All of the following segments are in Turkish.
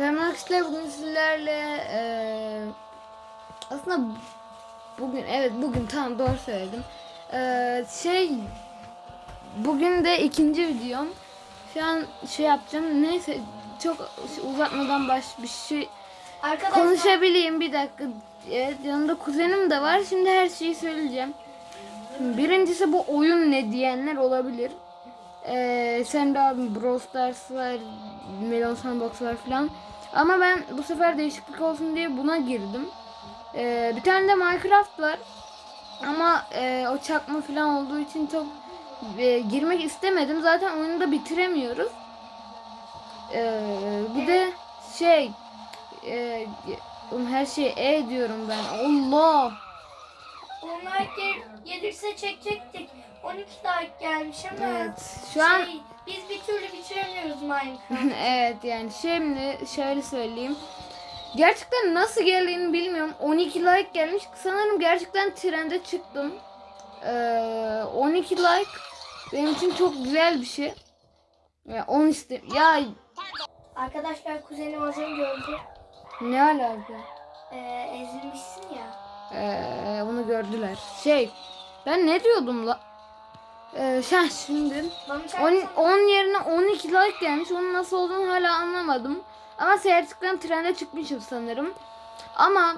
Selam arkadaşlar bugün sizlerle eee, aslında bugün evet bugün tam doğru söyledim. Eee, şey bugün de ikinci videom. Şu an şey yapacağım. Neyse çok uzatmadan baş bir şey Arkadaşlar konuşabileyim bir dakika. Evet yanımda kuzenim de var. Şimdi her şeyi söyleyeceğim. Şimdi birincisi bu oyun ne diyenler olabilir. Ee, sen de abi Brawl Stars var, Melon Sandbox var falan. Ama ben bu sefer değişiklik olsun diye buna girdim. Ee, bir tane de Minecraft var. Ama e, o çakma falan olduğu için çok e, girmek istemedim. Zaten oyunu da bitiremiyoruz. Ee, bir de şey e, her şeye E diyorum ben. Allah. onlar gel- gelirse çekecektik. 12 like gelmiş ama Evet. Şu an şey, biz bir türlü bitiremiyoruz Minecraft. evet yani şimdi şöyle söyleyeyim. Gerçekten nasıl geldiğini bilmiyorum. 12 like gelmiş. Sanırım gerçekten trende çıktım. Ee, 12 like benim için çok güzel bir şey. Ya 10 iste ya Arkadaşlar kuzenim az önce öldü. ne alaka? Ee, ezilmişsin ya. Ee, onu gördüler. Şey ben ne diyordum la? Ee, sen şimdi Bana 10, çarpsana. 10 yerine 12 like gelmiş. Onun nasıl olduğunu hala anlamadım. Ama seyrettikten trende çıkmışım sanırım. Ama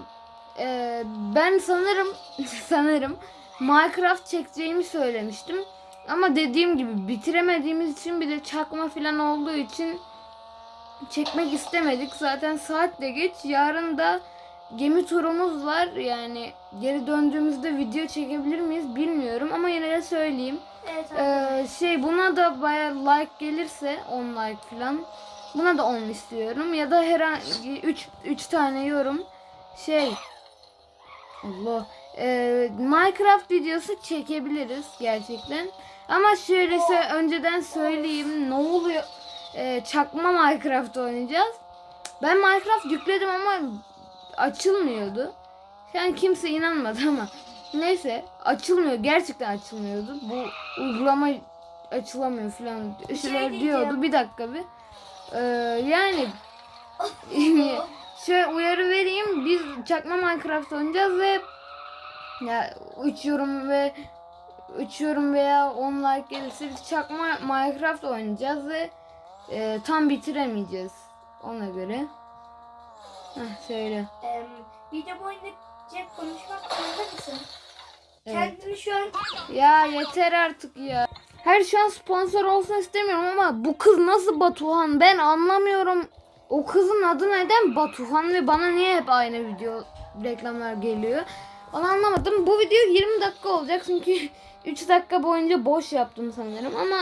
e, ben sanırım sanırım Minecraft çekeceğimi söylemiştim. Ama dediğim gibi bitiremediğimiz için bir de çakma falan olduğu için çekmek istemedik. Zaten saat de geç. Yarın da gemi turumuz var. Yani geri döndüğümüzde video çekebilir miyiz bilmiyorum ama yine de söyleyeyim. Evet. Ee, şey buna da baya like gelirse 10 like falan. Buna da 10 istiyorum ya da herhangi 3 3 tane yorum şey Allah Ee, Minecraft videosu çekebiliriz gerçekten. Ama şöyle sö- önceden söyleyeyim ne oluyor? Ee, çakma Minecraft oynayacağız. Ben Minecraft yükledim ama açılmıyordu. Yani kimse inanmadı ama neyse açılmıyor gerçekten açılmıyordu. Bu uygulama açılamıyor falan şey şeyler diyeceğim. diyordu. Bir dakika bir. Ee, yani şöyle uyarı vereyim. Biz çakma Minecraft oynayacağız ve ya 3 yorum ve 3 yorum veya 10 like gelirse biz çakma Minecraft oynayacağız ve e, tam bitiremeyeceğiz. Ona göre. Heh, söyle. Ee, video boyunca konuşmak zorunda mısın? Evet. Kendini şu an Ya yeter artık ya. Her şu an sponsor olsun istemiyorum ama bu kız nasıl Batuhan ben anlamıyorum. O kızın adı neden Batuhan ve bana niye hep aynı video reklamlar geliyor? Onu anlamadım. Bu video 20 dakika olacak çünkü 3 dakika boyunca boş yaptım sanırım ama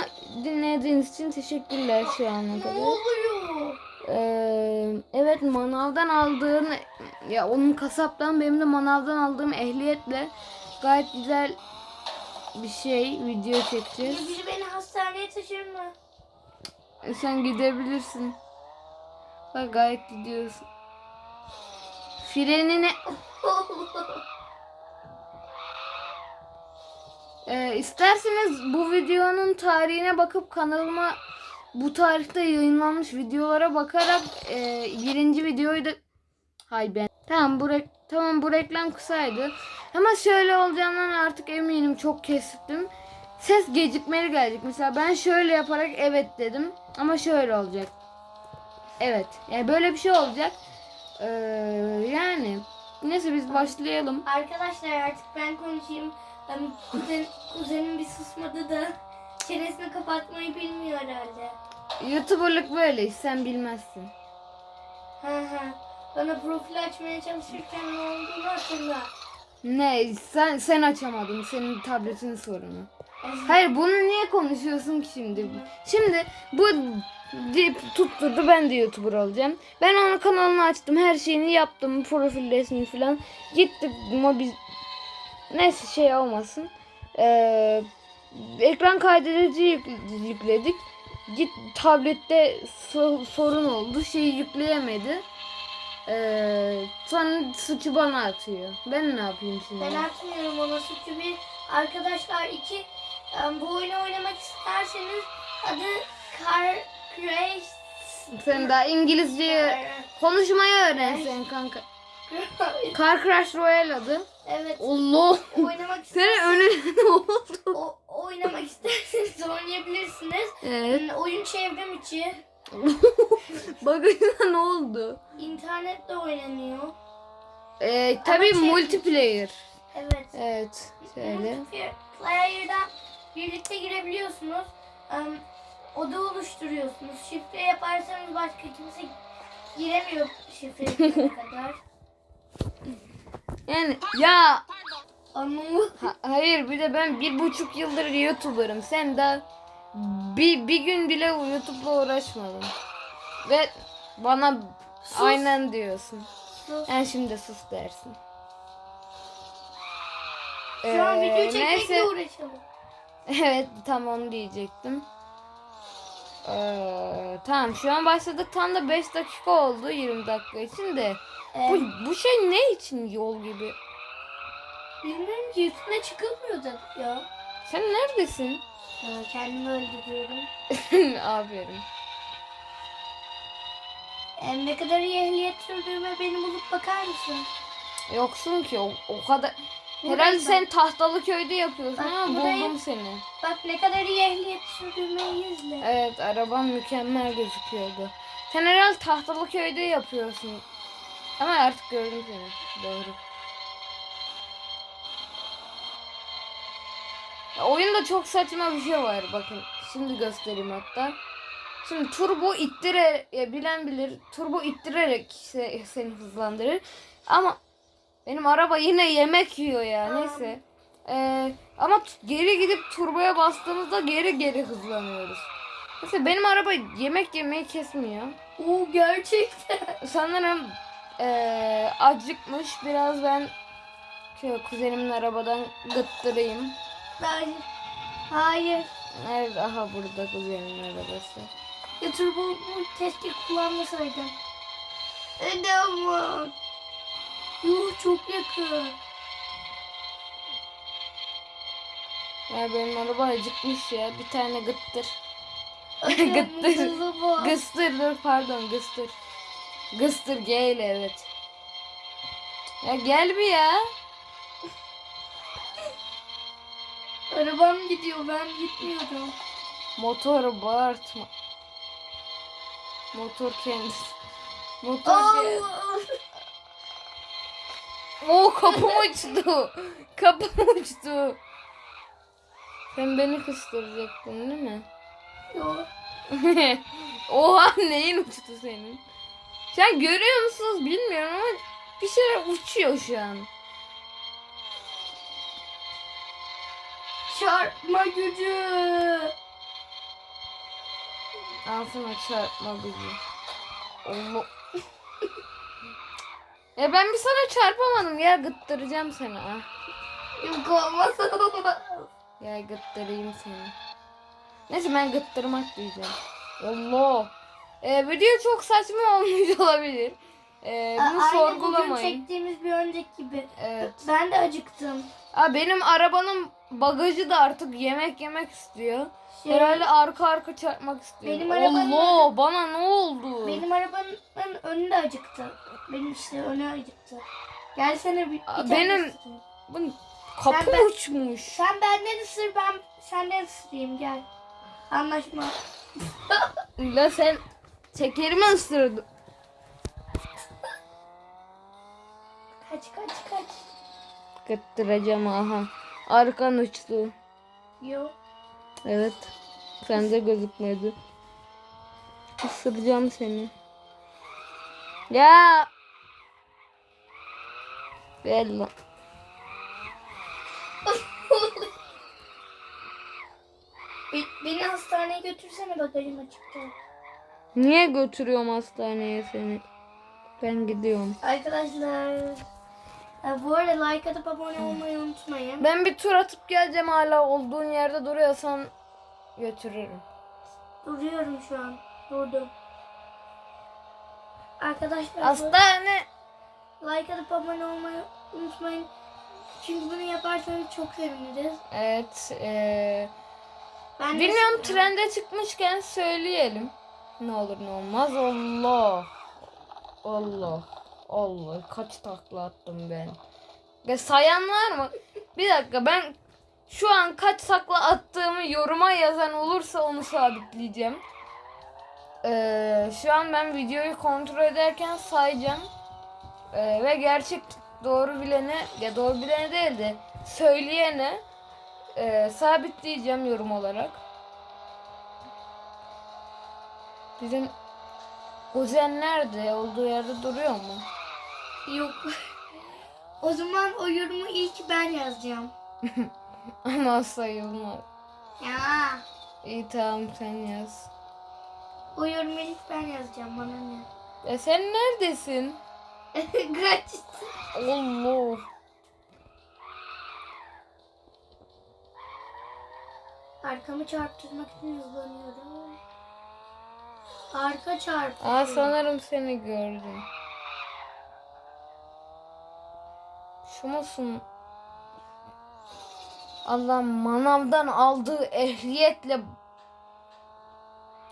dinlediğiniz için teşekkürler şu ana ne kadar. oluyor? Ee, evet manavdan aldığım ya onun kasaptan benim de manavdan aldığım ehliyetle gayet güzel bir şey video çekeceğiz. Biri beni hastaneye taşır mı? E, sen gidebilirsin. Bak gayet gidiyorsun. Frenini Ee, isterseniz bu videonun tarihine bakıp kanalıma bu tarihte yayınlanmış videolara bakarak e, birinci videoyu da hay ben tamam bu rek- tamam bu reklam kısaydı. Ama şöyle olacağından artık eminim çok kestim ses gecikmeli gelecek. Mesela ben şöyle yaparak evet dedim ama şöyle olacak. Evet yani böyle bir şey olacak. Ee, yani neyse biz başlayalım. Arkadaşlar artık ben konuşayım. Ben kuzen, kuzenim bir susmadı da çenesini kapatmayı bilmiyor herhalde. youtuberlık böyle sen bilmezsin. Hı hı. Bana profil açmaya çalışırken ne olduğunu hatırla. Ne sen sen açamadın senin tabletin sorunu. Hayır bunu niye konuşuyorsun ki şimdi? Şimdi bu deyip tutturdu ben de YouTuber olacağım. Ben onun kanalını açtım her şeyini yaptım profil resmi falan. Gittik mobil neyse şey olmasın. Ee, ekran kaydedici yük- yükledik. Git tablette so- sorun oldu şeyi yükleyemedi. Ee, sonra suçu bana atıyor. Ben ne yapayım şimdi? Ben atmıyorum ona suçu bir. Arkadaşlar iki bu oyunu oynamak isterseniz adı Car Crash Sen daha İngilizce konuşmayı öğren sen kanka. Car Crash Royale adı. evet. Allah. Oynamak Senin önüne ne oldu? o, oynamak isterseniz oynayabilirsiniz. Evet. Hmm, Oyun çevrim içi. Bagajına ne oldu? İnternette oynanıyor. Ee, tabii şey- multiplayer. Evet. Evet. Şöyle. Player'da birlikte girebiliyorsunuz. Em, oda oluşturuyorsunuz. Şifre yaparsanız başka kimse giremiyor şifreye kadar. Yani ya Ama ha- hayır bir de ben bir buçuk yıldır YouTuber'ım. Sen daha bir, bir gün bile YouTube'la uğraşmadın. Ve bana Sus. aynen diyorsun. Sus. Ben şimdi sus dersin. şu an Ee, video çekmekle neyse. uğraşalım. Evet tam onu diyecektim. Ee, tamam şu an başladık tam da 5 dakika oldu 20 dakika için de. Ee, Bu, bu şey ne için yol gibi? bilmiyorum ki üstüne çıkılmıyor da ya. Sen neredesin? Ee, kendimi öldürüyorum. Aferin. Ee, ne kadar iyi ehliyet sürdüğüme beni bulup bakar mısın? Yoksun ki o, o kadar. Buradayım Herhalde sen tahtalı köyde yapıyorsun Bak, ama buradayım. buldum seni. Bak ne kadar iyi ehliyet sürdüğümü izle. Evet araban mükemmel gözüküyordu. Sen herhalde tahtalı köyde yapıyorsun. Ama artık gördüm seni. Doğru. Ya, oyunda çok saçma bir şey var bakın. Şimdi göstereyim hatta. Şimdi turbo ittire ya bilen bilir. Turbo ittirerek se- seni hızlandırır. Ama benim araba yine yemek yiyor ya. Neyse. Ee, ama geri gidip turboya bastığımızda geri geri hızlanıyoruz. Mesela benim araba yemek yemeyi kesmiyor. Oo gerçekten. Sanırım ee, acıkmış. Biraz ben şöyle kuzenimin arabadan gıttırayım. Hayır. Hayır. Nerede? Aha burada kuzenimin arabası. Ya turbo keşke kullanmasaydım. Hadi ama. Yuh çok yakın. Ya benim araba acıkmış ya. Bir tane gıttır. Gıttır. Gıstır dur pardon gıstır. Gıstır G ile evet. Ya gel bir ya. Arabam gidiyor ben gitmiyorum. Motoru bağırtma. Motor kendisi. Motor kendisi. Oo kapım uçtu. Kapım uçtu. Sen beni kıstıracaktın değil mi? Yok. Oha neyin uçtu senin? Sen görüyor musunuz bilmiyorum ama bir şeyler uçuyor şu an. Çarpma gücü. Ağzına çarpma gücü. Allah. ya ben bir sana çarpamadım ya gıttıracağım seni ha. Yok olmaz olmaz. Ya gıttırayım seni. Neyse ben gıttırmak diyeceğim. Allah. Ee, video çok saçma olmuş olabilir. Ee, bunu Aynı bugün sorgulamayın. çektiğimiz bir önceki gibi. Evet. Ben de acıktım. Aa, benim arabanın bagajı da artık yemek yemek istiyor. Şey, Herhalde arka arka çarpmak istiyor. Benim arabanın- Allah bana ne oldu? Benim arabanın önü de acıktı. Benim işte önü acıktı. Gelsene bir, bir Aa, tane benim- ısırayım. Bu kapı ben- uçmuş. Sen benden ısır ben senden ısırayım gel. Anlaşma. La sen tekerimi ısırdın. Kaç kaç kaç. Gıttıracağım aha. Arkan uçtu. Yok. Evet. Sende gözükmedi. Isıracağım seni. Ya. Gel lan. Be- Beni hastaneye götürsene bagajım açıkta. Niye götürüyorum hastaneye seni? Ben gidiyorum. Arkadaşlar. E, bu arada like atıp abone olmayı unutmayın. Ben bir tur atıp geleceğim hala olduğun yerde duruyorsan götürürüm. Duruyorum şu an. Durdum. Arkadaşlar bu- Hastane. like atıp abone olmayı unutmayın. Çünkü bunu yaparsanız çok seviniriz. Evet. eee Ben bilmiyorum trende çıkmışken söyleyelim. Ne olur ne olmaz. Allah. Allah. Allah. Kaç takla attım ben. Ve sayan var mı? Bir dakika ben şu an kaç takla attığımı yoruma yazan olursa onu sabitleyeceğim. Ee, şu an ben videoyu kontrol ederken sayacağım. Ee, ve gerçek doğru bilene ya doğru bilene değil de söyleyene e, sabitleyeceğim yorum olarak. Bizim kuzen nerede? Olduğu yerde duruyor mu? Yok. o zaman o yorumu ilk ben yazacağım. Ama sayılmaz. Ya. İyi tamam sen yaz. O yorumu ilk ben yazacağım bana ne? Ya sen neredesin? Kaç. Allah. Arkamı çarptırmak için hızlanıyorum. Arka çarptı. Aa sanırım seni gördüm. Şu musun? Allah manavdan aldığı ehliyetle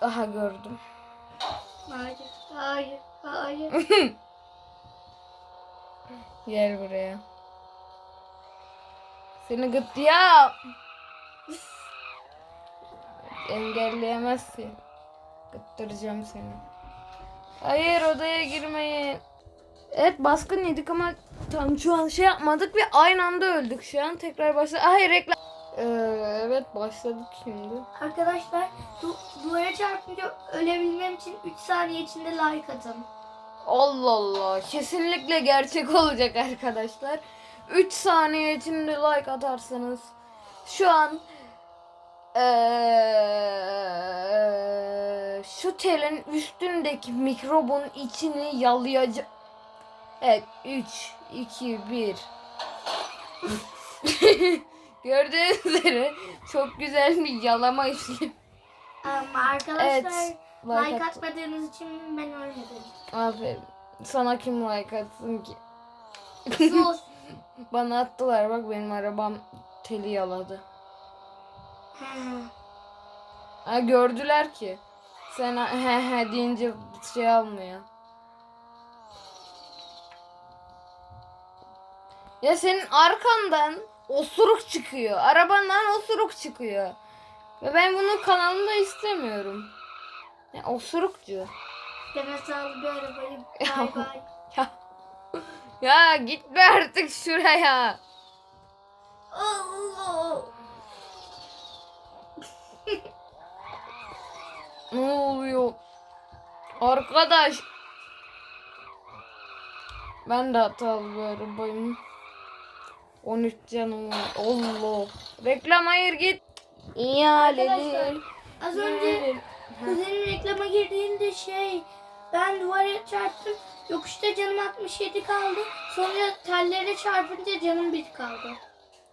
daha gördüm. Hayır, hayır, hayır. Gel buraya. Seni gıt ya. Engelleyemezsin. Gıttıracağım seni. Hayır odaya girmeyin. Evet baskın yedik ama tam şu an şey yapmadık ve aynı anda öldük şu an. Tekrar başla. Hayır reklam. Ee, evet başladık şimdi. Arkadaşlar du duvara çarpınca ölebilmem için 3 saniye içinde like atın. Allah Allah. Kesinlikle gerçek olacak arkadaşlar. 3 saniye içinde like atarsanız şu an eee, şu telin üstündeki mikrobun içini yalayacak. Evet 3 2 1 Gördüğünüz üzere çok güzel bir yalama işlemi. Ama arkadaşlar Evet, like, like at- atmadığınız için ben ölmedim. Aferin. Sana kim like atsın ki? Sus. Bana attılar bak benim arabam teli yaladı. Ha gördüler ki. Sen he he deyince şey almıyor. Ya senin arkandan osuruk çıkıyor. Arabandan osuruk çıkıyor. Ve ben bunu kanalımda istemiyorum. Ya osurukçu. Gene sağlı bir arabayı bay bay. Ya. Ya gitme artık şuraya. Allah. Ne oluyor? Arkadaş. Ben de hatalı bir arabayım. 13 canım var. Allah. Reklam hayır git. İhaleli. Arkadaşlar az önce kuzenim reklama girdiğinde şey ben duvara çarptım. Yokuşta canım 67 kaldı. Sonra tellere çarpınca canım 1 kaldı.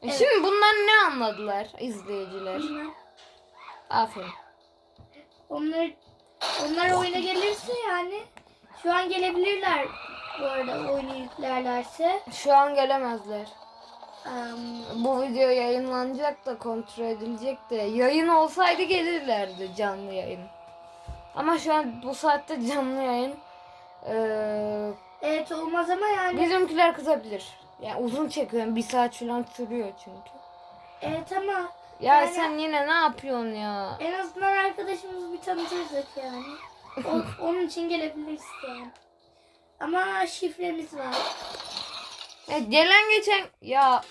E Şimdi bundan ne anladılar izleyiciler? Bilmem. Aferin. Onlar onlar oyuna gelirse yani şu an gelebilirler bu arada oyunu yüklerlerse. Şu an gelemezler. Bu video yayınlanacak da kontrol edilecek de yayın olsaydı gelirlerdi canlı yayın. Ama şu an bu saatte canlı yayın. Ee, evet olmaz ama yani bizimkiler kızabilir. Yani uzun çekiyorum. Bir saat falan sürüyor çünkü. evet ama Ya Yani- sen yine ne yapıyorsun ya? en azından arkadaşımızı bir tanıtırdık yani. O- onun için gelebiliriz yani. Ama şifremiz var. Ya gelen geçen ya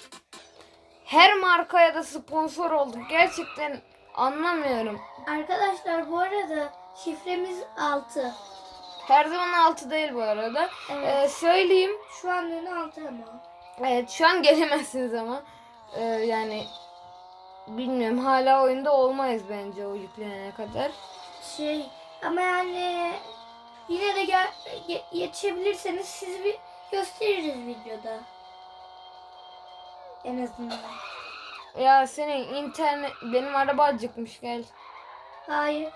her markaya da sponsor olduk. Gerçekten anlamıyorum. Arkadaşlar bu arada şifremiz 6. Her zaman altı değil bu arada. Evet. Ee, söyleyeyim. Şu an yine 6 ama. Evet şu an gelemezsiniz ama Ee, yani bilmiyorum hala oyunda olmayız bence o yüklenene kadar. Şey ama yani yine de gel, ye- yetişebilirseniz sizi bir gösteririz videoda. En azından. Ya senin internet benim araba acıkmış gel. Hayır.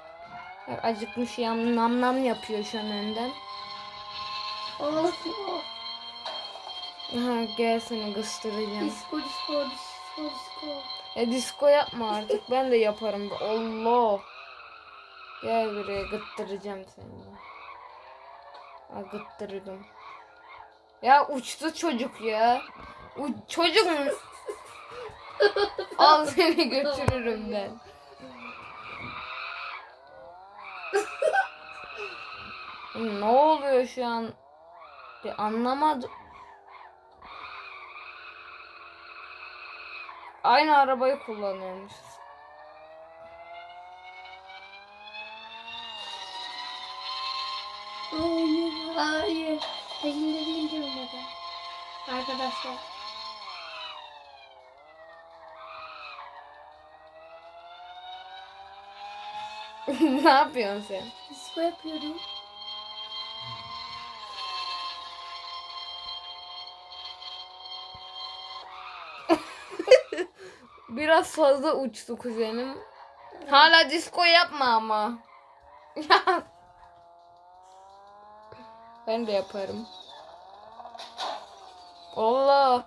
Bak, Acıkmış ya nam nam yapıyor şu an önden. Oh, Aha gel seni kıstıracağım. disco disco disco disco. E disco yapma artık ben de yaparım. Allah. Gel buraya gıttıracağım seni. Ha gıttırdım. Ya uçtu çocuk ya. U çocuk mu? Al seni götürürüm ben. ne oluyor şu an? Bir anlamadım. Aynı arabayı kullanıyormuşuz. Hayır, hayır. Elimde değil durmadan. Arkadaşlar. ne yapıyorsun sen? Disco yapıyorum. Biraz fazla uçtu kuzenim. Hala disco yapma ama. Ben de yaparım. Allah.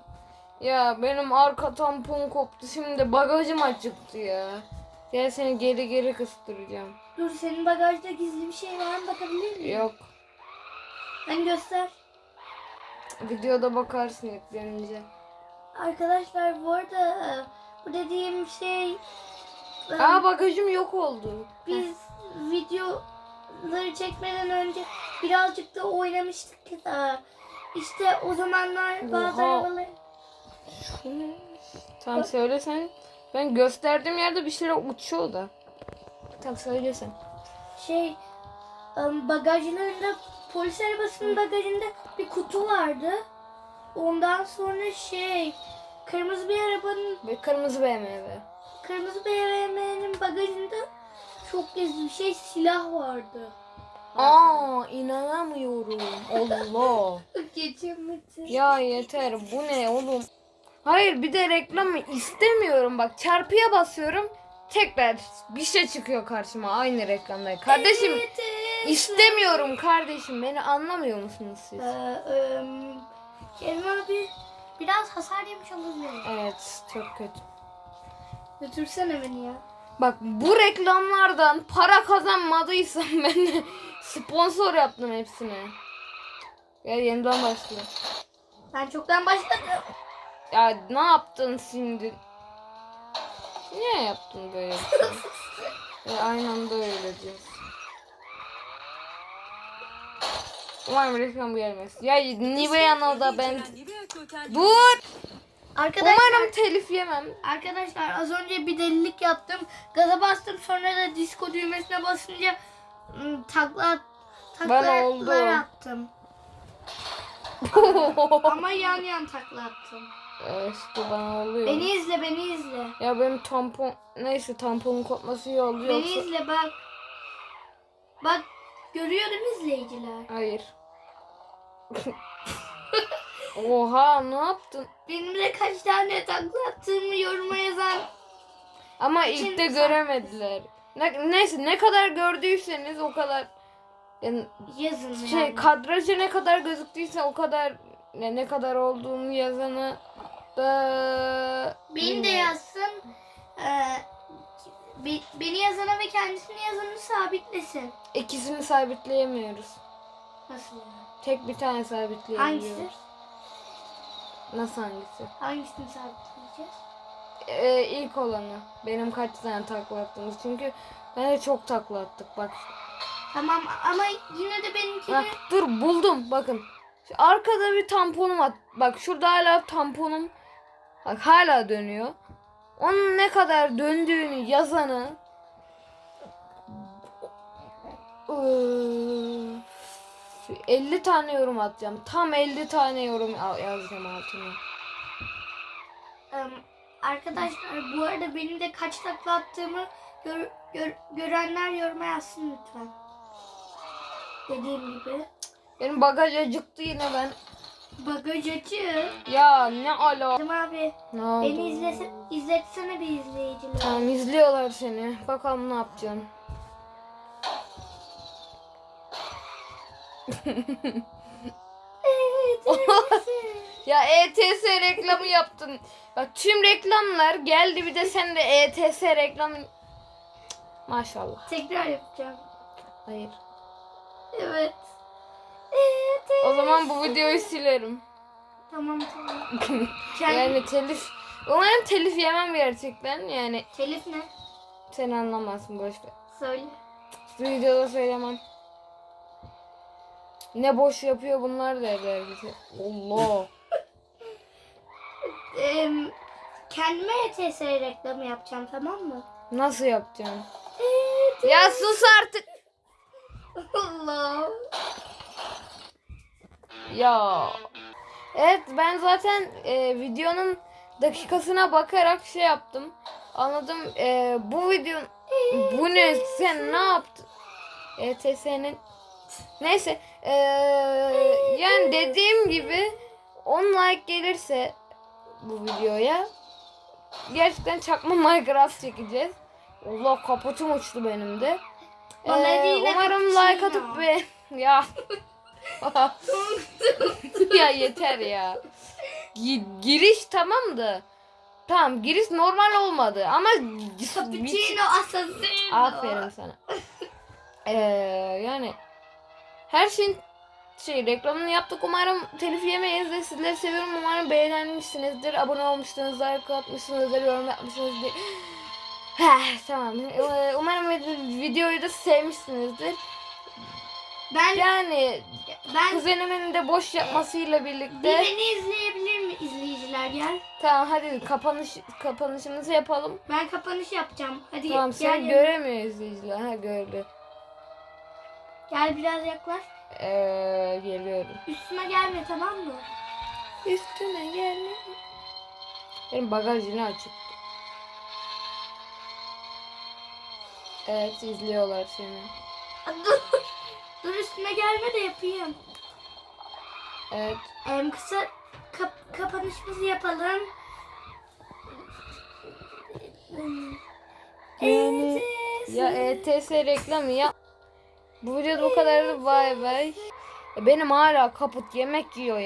Ya benim arka tampon koptu. Şimdi bagajım acıktı ya. Gel seni geri geri kıstıracağım. Dur senin bagajda gizli bir şey var mı bakabilir miyim? Yok. Ben göster. Videoda bakarsın yüklenince. Arkadaşlar bu arada bu dediğim şey Aa bagajım yok oldu. biz videoları çekmeden önce birazcık da oynamıştık da işte o zamanlar bazı Oha. arabalar Tam söylesen. Ben gösterdiğim yerde bir şeyler uçuyor da. Tam söylesen. şey bagajlarında polis arabasının bagajında bir kutu vardı. Ondan sonra şey kırmızı bir arabanın Ve kırmızı BMW. kırmızı BMW'nin bagajında çok gizli bir şey silah vardı. Aa inanamıyorum. Allah. Geçemedim. Ya yeter bu ne oğlum? Hayır bir de reklamı istemiyorum bak çarpıya basıyorum tekrar bir şey çıkıyor karşıma aynı reklamda. Kardeşim Evet, evet. istemiyorum kardeşim beni anlamıyor musunuz siz? Ee, em, Kerim abi biraz hasar yemiş olabilir. Evet çok kötü. Götürsene beni ya. Bak bu reklamlardan para kazanmadıysam ben sponsor yaptım hepsine. Ya yeniden başla. Ben çoktan başladım. Ya ne yaptın şimdi? Niye yaptın böyle bir şey? Ya aynı anda öyle diyorsun. Umarım reklam gelmez. Ya Nivea'na da ben... Dur! Arkadaşlar, Umarım telif yemem. arkadaşlar az önce bir delilik yaptım. Gaza bastım sonra da disco düğmesine basınca ım, takla taklalar oldu. attım. Ama yan yan takla attım. Ya işte bana oluyor. Beni izle beni izle. Ya benim tampon... Neyse tamponun kopması iyi oldu Beni yoksa... izle bak. Bak görüyorum izleyiciler. Hayır. Oha ne yaptın? Benim de kaç tane takla attığımı yoruma yazan Ama ilk de göremediler. Ne, neyse ne kadar gördüyseniz o kadar yani yazın şey yani. kadrajı ne kadar gözüktüyse o kadar ne, ne kadar olduğunu yazanı da Beni de yazsın. Ee, be- beni yazana ve kendisini yazanı sabitlesin. İkisini sabitleyemiyoruz. Nasıl yani? Tek bir tane sabitleyebiliyoruz. Hangisi? Nasıl hangisi? Hangisini sabitleyeceğiz? Ee, ilk olanı. Benim kaç tane takla attığımız. Çünkü ben de çok takla attık. Bak Tamam ama yine de benimkini Bak dur buldum bakın. Şu arkada bir tamponum var. Bak şurada hala tamponum. Bak hala dönüyor. Onun ne kadar döndüğünü yazanı 50 tane yorum atacağım. Tam 50 tane yorum yazacağım altına. Arkadaşlar bu arada benim de kaç takla attığımı gör- gör- görenler yoruma yazsın lütfen. Dediğim gibi. Benim bagaj acıktı yine ben. Bagaj açık. Ya ne ala. Kerim abi Ne oldu? beni izlese, izletsene bir izleyiciler. Tamam izliyorlar seni. Bakalım ne yapacaksın. Evet, evet. Ya ETS reklamı yaptın. Bak tüm reklamlar geldi bir de sen de ETS reklamı. Maşallah. Tekrar yapacağım. Hayır. Evet. Evet. O zaman bu videoyu silerim. Tamam tamam. Yani telif. Umarım telif yemem gerçekten. Yani Telif ne? sen anlamazsın boş ver. Söyle. Bu videoda söylemem. Ne boş yapıyor bunlar derler bize. Allah. Ee, kendime ETS reklamı yapacağım tamam mı? Nasıl yapacağım? Evet. Ya sus artık. Allah. Ya. Evet ben zaten e, videonun dakikasına bakarak şey yaptım. Anladım. E, bu videonun bu ne? Sen ne yaptın? ETS'nin neyse e, yani dediğim gibi 10 like gelirse bu videoya gerçekten çakma Minecraft çekeceğiz. Allah kapatım uçtu benim de. E, değil, umarım cappuccino. like atıp be ya ya yeter ya. Gi- giriş tamam da. Tamam giriş normal olmadı ama Cappuccino assassino. Aferin sana. Ee, yani her şeyin şey reklamını yaptık. Umarım telif yemeyiz de sizleri seviyorum. Umarım beğenmişsinizdir. Abone olmuşsunuzdur, like atmışsınızdır, yorum yapmışsınızdır. Heh, tamam. Ee, Umarım vid- videoyu da sevmişsinizdir. Ben Yani ben kuzenimin de boş yapmasıyla bir birlikte beni izleyebilir mi izleyiciler gel. tamam hadi kapanış kapanışımızı yapalım. Ben kapanış yapacağım. Hadi Tamam gel. seni gel, göremiyor izleyiciler. Ha gördü. Gel biraz yaklaş. Ee, geliyorum. Üstüme gelme tamam mı? Üstüne gelme. Benim bagaj yine açık. Evet izliyorlar seni. Aa, Dur. Dur üstüme gelme de yapayım. Evet. Em, kısa kap- kapanışımızı yapalım. Yani Evet. ya ETS reklamı ya. Bu videoda bu kadardı bay bay. Benim hala kaput yemek yiyor ya.